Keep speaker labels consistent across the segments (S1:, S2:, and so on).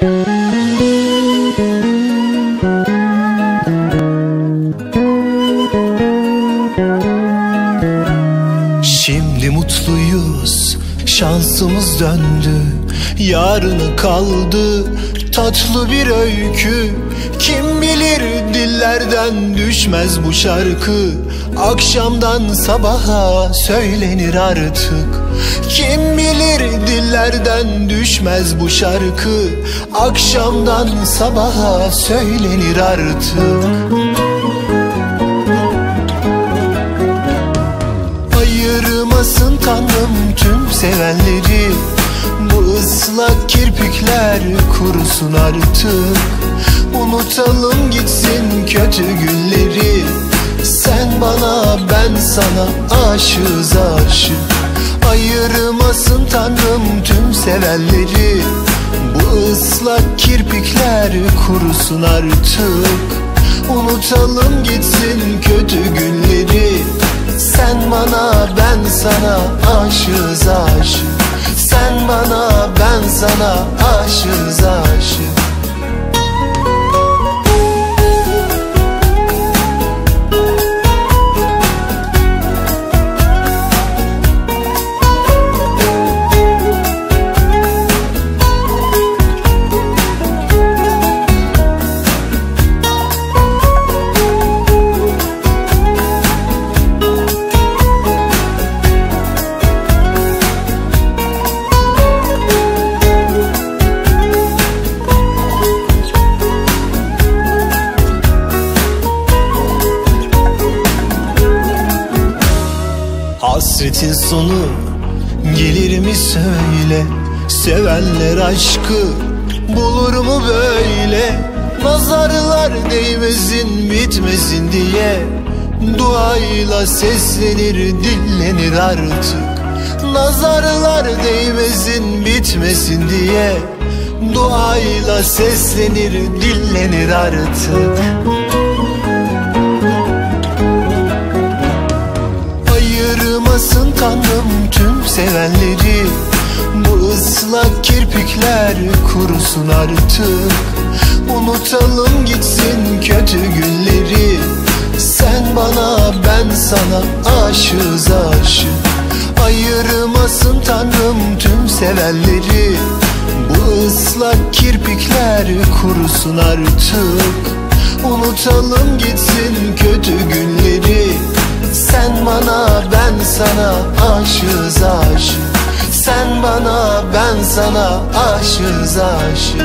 S1: Şimdi mutluyuz şansımız döndü Yarını kaldı tatlı bir öykü Kim bilir dillerden düşmez bu şarkı. Akşamdan sabaha söylenir artık. Kim bilir dillerden düşmez bu şarkı. Akşamdan sabaha söylenir artık. Ayırmasın Tanrım tüm sevenleri ıslak kirpikler kurusun artık. Unutalım gitsin kötü günleri. Sen bana ben sana aşığız aşık. Ayırmasın Tanrım tüm sevenleri. Bu ıslak kirpikler kurusun artık. Unutalım gitsin kötü günleri. Sen bana ben sana aşığız aşık Sen bana ben sana aşığız aşık Hasretin sonu gelir mi söyle? Sevenler aşkı bulur mu böyle? Nazarlar değmesin bitmesin diye Duayla seslenir dillenir artık. Nazarlar değmesin bitmesin diye Duayla seslenir dillenir artık Ayırmasın Tanrım tüm sevenleri. Bu ıslak kirpikler kurusun artık. Unutalım gitsin kötü günleri. Sen bana ben sana aşığız aşık Ayırmasın Tanrım tüm sevenleri. Bu ıslak kirpikler kurusun artık. Unutalım gitsin kötü günleri sen bana ben sana aşığız aşık Sen bana ben sana aşığız aşık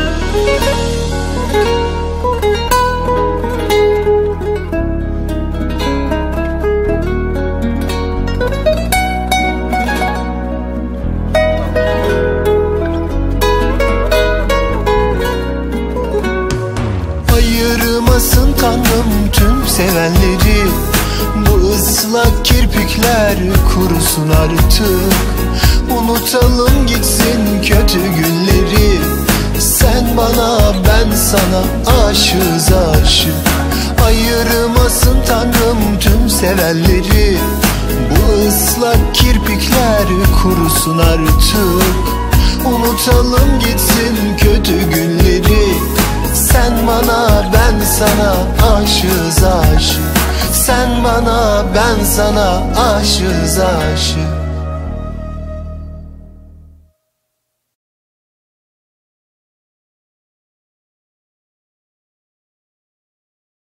S1: Ayırmasın Tanrım tüm sevenleri bu ıslak kirpikler kurusun artık. Unutalım gitsin kötü günleri. Sen bana ben sana aşığız aşık. Ayırmasın Tanrım tüm sevenleri. Bu ıslak kirpikler kurusun artık. Unutalım gitsin kötü günleri. Sen bana ben sana aşığız aşık sen bana ben sana aşığız aşık